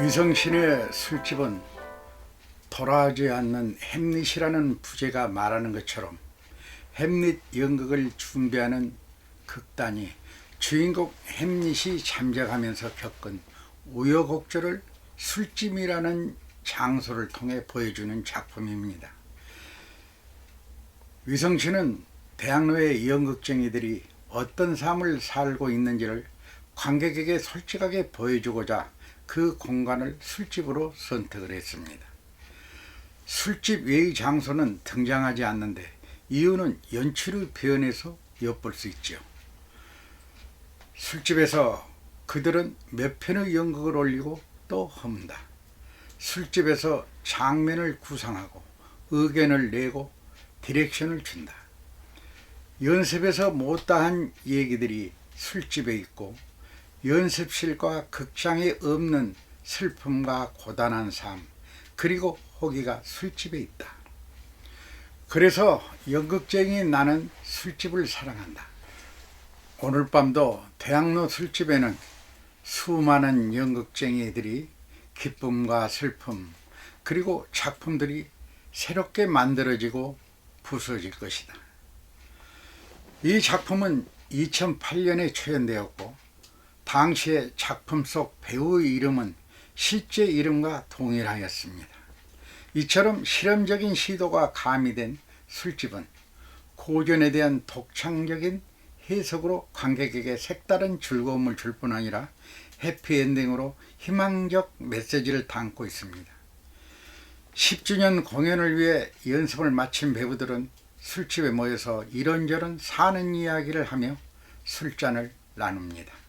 위성신의 술집은 돌아오지 않는 햄릿이라는 부제가 말하는 것처럼 햄릿 연극을 준비하는 극단이 주인공 햄릿이 잠적하면서 겪은 우여곡절을 술집이라는 장소를 통해 보여주는 작품입니다. 위성신은 대학로의 연극쟁이들이 어떤 삶을 살고 있는지를 관객에게 솔직하게 보여주고자 그 공간을 술집으로 선택을 했습니다. 술집 외의 장소는 등장하지 않는데 이유는 연출의 변에서 엿볼 수 있죠. 술집에서 그들은 몇 편의 연극을 올리고 또 험다. 술집에서 장면을 구상하고 의견을 내고 디렉션을 준다. 연습에서 못다한 얘기들이 술집에 있고 연습실과 극장에 없는 슬픔과 고단한 삶 그리고 호기가 술집에 있다. 그래서 연극쟁이 나는 술집을 사랑한다. 오늘 밤도 대학로 술집에는 수많은 연극쟁이들이 기쁨과 슬픔 그리고 작품들이 새롭게 만들어지고 부서질 것이다. 이 작품은 2008년에 초연되었고 당시의 작품 속 배우의 이름은 실제 이름과 동일하였습니다. 이처럼 실험적인 시도가 가미된 술집은 고전에 대한 독창적인 해석으로 관객에게 색다른 즐거움을 줄 뿐 아니라 해피엔딩으로 희망적 메시지를 담고 있습니다. 10주년 공연을 위해 연습을 마친 배우들은 술집에 모여서 이런저런 사는 이야기를 하며 술잔을 나눕니다.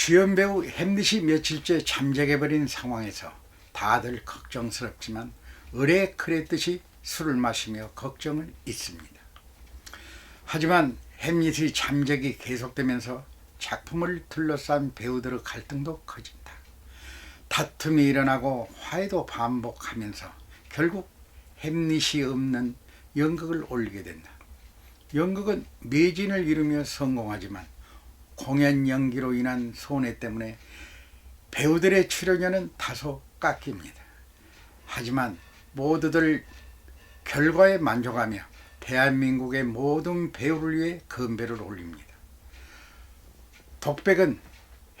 주연 배우 햄릿이 며칠째 잠적해버린 상황에서 다들 걱정스럽지만 의뢰 그랬듯이 술을 마시며 걱정을 잊습니다. 하지만 햄릿의 잠적이 계속되면서 작품을 둘러싼 배우들의 갈등도 커진다. 다툼이 일어나고 화해도 반복하면서 결국 햄릿이 없는 연극을 올리게 된다. 연극은 매진을 이루며 성공하지만 공연 연기로 인한 손해 때문에 배우들의 출연료는 다소 깎입니다. 하지만 모두들 결과에 만족하며 대한민국의 모든 배우를 위해 건배를 올립니다. 독백은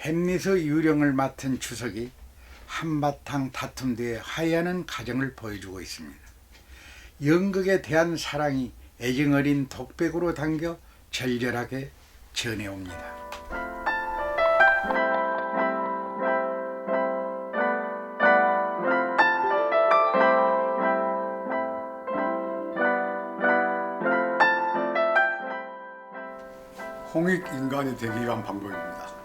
햄릿의 유령을 맡은 주석이 한바탕 다툼 뒤에 화해하는 과정을 보여주고 있습니다. 연극에 대한 사랑이 애정어린 독백으로 담겨 절절하게 전해옵니다. 홍익 인간이 되기 위한 방법입니다.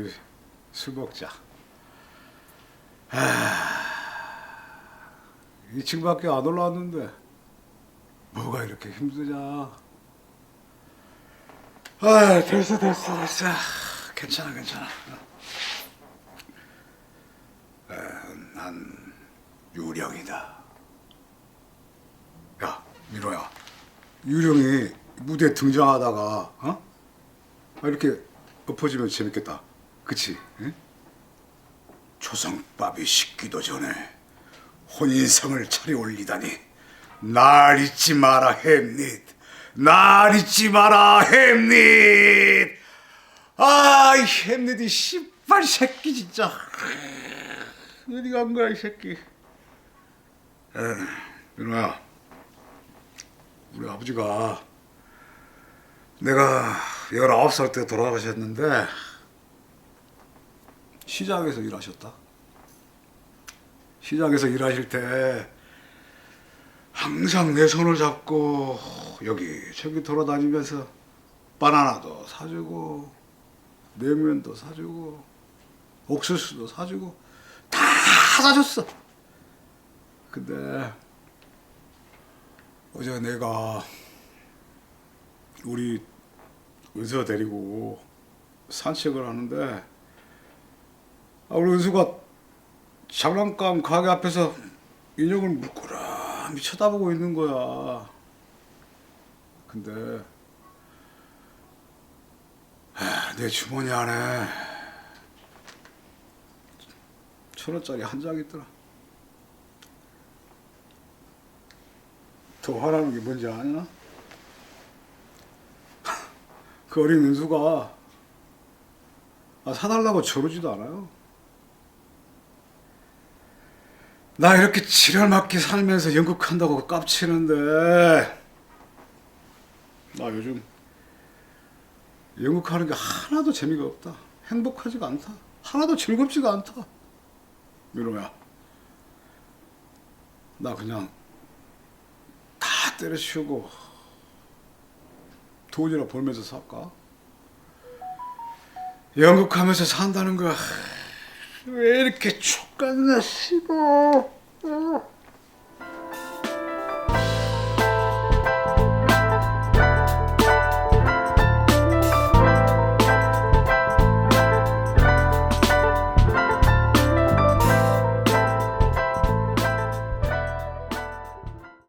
우리 술 먹자. 아, 이 친구밖에 안 올라왔는데 뭐가 이렇게 힘드냐? 아, 됐어, 됐어, 됐어. 괜찮아, 괜찮아. 에, 난 유령이다. 야, 민호야. 유령이 무대 등장하다가 어? 아, 이렇게 엎어지면 재밌겠다. 그치? 응? 초성밥이 식기도 전에 혼인성을 차려 올리다니 날 잊지 마라 햄릿 날 잊지 마라 햄릿 아, 이 햄릿이 씨발 새끼 진짜. 어디 간 거야 이 새끼. 에, 민호야, 우리 아버지가 내가 19살 때 돌아가셨는데 시장에서 일하셨다. 시장에서 일하실 때 항상 내 손을 잡고 여기 저기 돌아다니면서 바나나도 사주고 냉면도 사주고 옥수수도 사주고 다 사줬어. 근데 어제 내가 우리 은서 데리고 산책을 하는데 아, 우리 은수가 장난감 가게 앞에서 인형을 빤히 쳐다보고 있는 거야. 근데 하, 내 주머니 안에 천 원짜리 한 장 있더라. 더 화나는 게 뭔지 아나? 그 어린 은수가 아, 사달라고 저러지도 않아요. 나 이렇게 지랄 맞게 살면서 연극 한다고 깝치는데 나 요즘 연극하는 게 하나도 재미가 없다. 행복하지가 않다. 하나도 즐겁지가 않다. 민호야, 나 그냥 다 때려치우고 돈이나 벌면서 살까? 연극하면서 산다는 거야. 왜 이렇게 족같나 싶어.